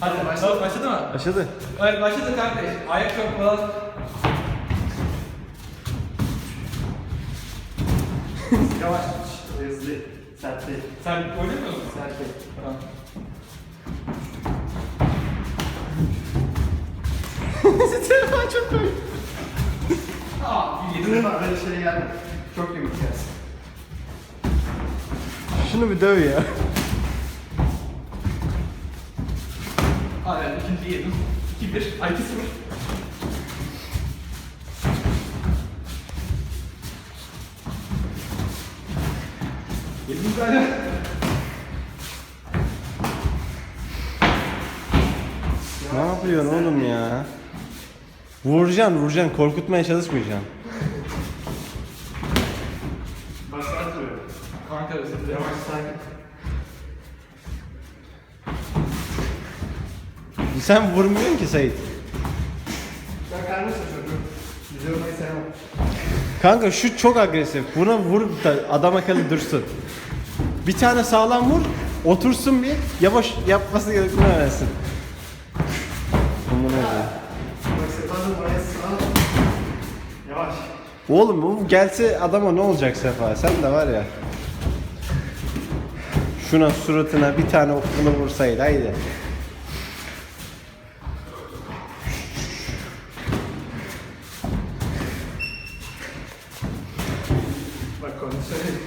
Hadi başladı. Başladı mı? Başladı. Evet başladı kardeş. Ayak çok falan. Yavaş. Hızlı. Sert değil. Sen oynamıyor musun? Sert değil. Tamam. Telefon çok komik. Aa, bir yedim. Mi? Böyle şey geldi. Çok yumuşak. Şunu bir döv ya. Evet ikinci yedim. 2-1. Ay 2-0. Yedim zaten. Ne yapıyorsun oğlum ya? Vuracaksın vuracaksın korkutmaya çalışmayacaksın. Başlatmıyor. Kanka özür dilerim. Yavaş sakin. Sen vurmuyorsun ki Sait. Bakar mısın çocuğum? Bizi vurmayı sevmem. Kanka şu çok agresif. Buna vur da adam akıllı dursun. Bir tane sağlam vur, otursun bir, yavaş yapması gerektiğini öğrensin. Bunu ne diyor? Bak Sefa'nın oraya sağ. Yavaş. Oğlum bu gelse adama ne olacak Sefa? Sen de var ya. Şuna suratına bir tane okunu vursaydı haydi. Bak konuşayım.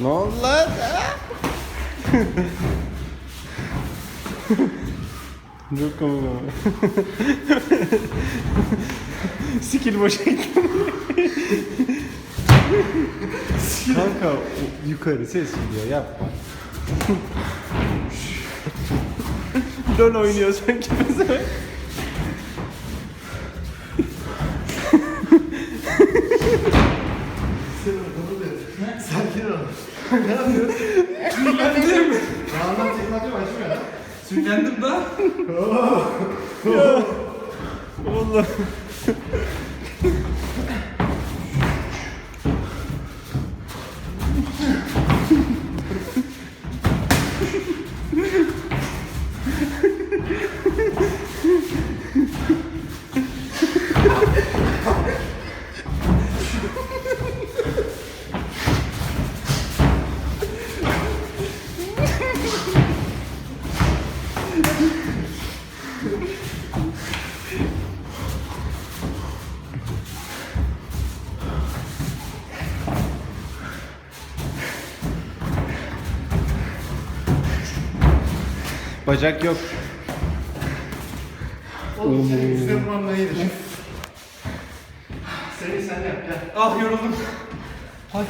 Ne oldu lan? Çok komik ama. Skill boşa gitti. Kanka o- yukarı ses gidiyor yapma. LOL oynuyor sanki mesela. Ne yapıyorsun? Sürüngendim. Rağmen tekmacı başlıyor lan. Sürüngendim da. Oğlum. Bacak yok. Oğlum senin yüzüne vurmam da iyidir. Seni sen yap gel. Ah yoruldum. Hadi.